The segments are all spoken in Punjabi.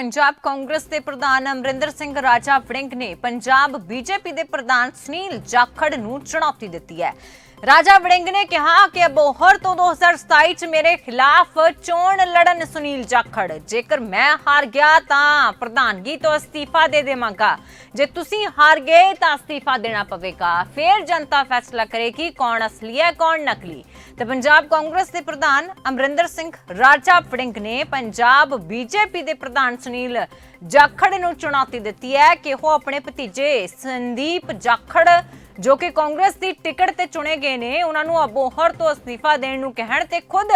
ਪੰਜਾਬ ਕਾਂਗਰਸ ਦੇ ਪ੍ਰਧਾਨ ਅਮਰਿੰਦਰ ਸਿੰਘ ਰਾਜਾ ਵੜਿੰਗ ਨੇ ਪੰਜਾਬ ਬੀਜੇਪੀ ਦੇ ਪ੍ਰਧਾਨ ਸੁਨੀਲ ਜਾਖੜ ਨੂੰ ਚੁਣੌਤੀ ਦਿੱਤੀ ਹੈ। ਰਾਜਾ ਵੜਿੰਗ ਨੇ ਕਿਹਾ ਕਿ ਅਬੋਹਰ ਤੋਂ 2027 ਚ ਮੇਰੇ ਖਿਲਾਫ ਚੋਣ ਲੜਨ ਸੁਨੀਲ ਜਾਖੜ। ਜੇਕਰ ਮੈਂ ਹਾਰ ਗਿਆ ਤਾਂ ਪ੍ਰਧਾਨਗੀ ਤੋਂ ਅਸਤੀਫਾ ਦੇ ਦੇਵਾਂਗਾ। ਜੇ ਤੁਸੀਂ ਹਾਰ ਗਏ ਤਾਂ ਅਸਤੀਫਾ ਦੇਣਾ ਪਵੇਗਾ। ਫਿਰ ਜਨਤਾ ਫੈਸਲਾ ਕਰੇਗੀ ਕੌਣ ਅਸਲੀ ਹੈ, ਕੌਣ ਨਕਲੀ। ਤੇ ਪੰਜਾਬ ਕਾਂਗਰਸ ਦੇ ਪ੍ਰਧਾਨ ਅਮਰਿੰਦਰ ਸਿੰਘ ਰਾਜਾ ਵੜਿੰਗ ਨੇ ਪੰਜਾਬ ਬੀਜੇਪੀ ਦੇ ਪ੍ਰਧਾਨ ਸੁਨੀਲ ਜਾਖੜ ਨੂੰ ਚੁਣੌਤੀ ਦਿੱਤੀ ਹੈ ਕਿ ਉਹ ਆਪਣੇ ਭਤੀਜੇ ਸੰਦੀਪ ਜਾਖੜ, ਜੋ ਕਿ ਕਾਂਗਰਸ ਦੀ ਟਿਕਟ ਤੇ ਚੁਣੇ ਗਏ ਨੇ, ਉਹਨਾਂ ਨੂੰ ਅਬੋਹਰ ਤੋਂ ਅਸਤੀਫਾ ਦੇਣ ਨੂੰ ਕਹਿਣ ਤੇ ਖੁਦ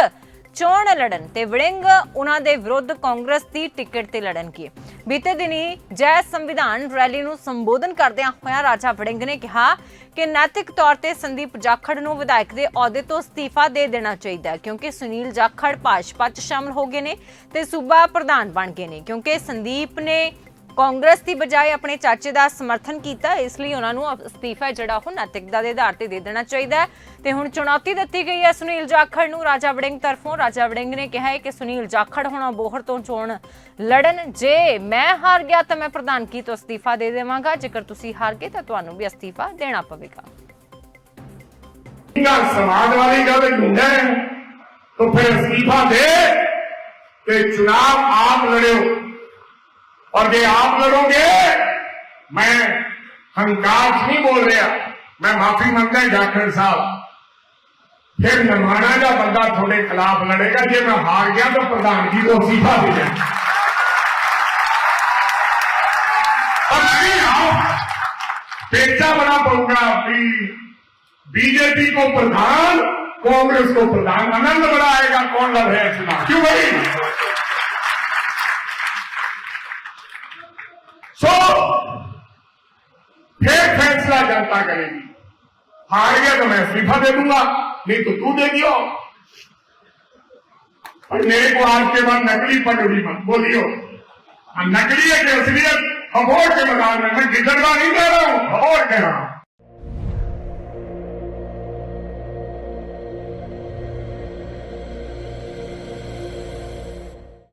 ਚੋਣ ਲੜਨ ਤੇ ਵੜਿੰਗ ਉਹਨਾਂ ਦੇ ਵਿਰੁੱਧ ਕਾਂਗਰਸ ਦੀ ਟਿਕਟ ਤੇ ਲੜਨਗੇ ਬੀਤੇ ਦਿਨੀ ਜੈ ਸੰਵਿਧਾਨ ਰੈਲੀ ਨੂੰ ਸੰਬੋਧਨ ਕਰਦਿਆਂ ਹੋਇਆ ਰਾਜਾ ਵੜਿੰਗ ਨੇ ਕਿਹਾ ਕਿ ਨੈਤਿਕ ਤੌਰ ਤੇ ਸੰਦੀਪ ਜਾਖੜ ਨੂੰ ਵਿਧਾਇਕ ਦੇ ਅਹੁਦੇ ਤੋਂ ਅਸਤੀਫਾ ਦੇ ਦੇਣਾ ਚਾਹੀਦਾ ਹੈ, ਕਿਉਂਕਿ ਸੁਨੀਲ ਜਾਖੜ ਭਾਜਪਾ 'ਚ ਸ਼ਾਮਲ ਹੋ ਗਏ ਨੇ ਤੇ ਸੂਬਾ ਪ੍ਰਧਾਨ ਬਣ ਗਏ ਨੇ, ਕਿਉਂਕਿ ਸੰਦੀਪ ਨੇ ਕਾਂਗਰਸ ਦੀ ਬਜਾਏ ਆਪਣੇ ਚਾਚੇ ਦਾ ਸਮਰਥਨ ਕੀਤਾ, ਇਸ ਲਈ ਉਹਨਾਂ ਨੂੰ ਅਸਤੀਫਾ ਜਿਹੜਾ ਉਹ ਨੈਤਿਕਤਾ ਦੇ ਆਧਾਰ ਤੇ ਦੇ ਦੇਣਾ ਚਾਹੀਦਾ ਹੈ। ਤੇ ਹੁਣ ਚੁਣੌਤੀ ਦਿੱਤੀ ਗਈ ਹੈ ਸੁਨੀਲ ਜਾਖੜ ਨੂੰ। ਰਾਜਾ ਵੜਿੰਗ ਤਰਫੋਂ ਰਾਜਾ ਵੜਿੰਗ ਨੇ ਕਿਹਾ ਹੈ ਕਿ ਸੁਨੀਲ ਜਾਖੜ ਹੋਣਾ ਬੋਹਰ ਤੋਂ ਚੋਣ ਲੜਨ, ਜੇ ਮੈਂ ਹਾਰ ਗਿਆ ਤਾਂ ਮੈਂ ਪ੍ਰਧਾਨਗੀ ਤੋਂ ਅਸਤੀਫਾ ਦੇ ਦੇਵਾਂਗਾ? ਜੇਕਰ ਤੁਸੀਂ ਹਾਰ ਗਏ ਤਾਂ ਤੁਹਾਨੂੰ ਵੀ ਅਸਤੀਫਾ ਦੇਣਾ ਪਵੇਗਾ। ਤੇ ਚੁਣਾਵ ਆਪ ਲੜਿਓ। और ये आप लड़ोगे मैं हंकार नहीं बोल रहा, मैं माफ़ी है डॉक्टर साहब। फिर नरवाना का बंदा थोड़े खिलाफ लड़ेगा, जे मैं हार गया तो प्रधान जी को इस्तीफा दे आप पेचा बना पड़ूँगा कि बीजेपी को प्रधान, कांग्रेस को प्रधान, आनंद बड़ा आएगा, कौन लड़ रहे हैं चुनाव क्यों भाई सो फिर फैसला जनता करेगी। हार गया तो मैं इस्तीफा दे दूँगा, नहीं तो तू दे दियो। और मेरे को आज के बाद नकली पटोरी मत बोलियो। नकली है कि असलियत अबोर के मैदान में मैं गिजरवा नहीं कह रहा हूँ अबोर कह रहा हूँ।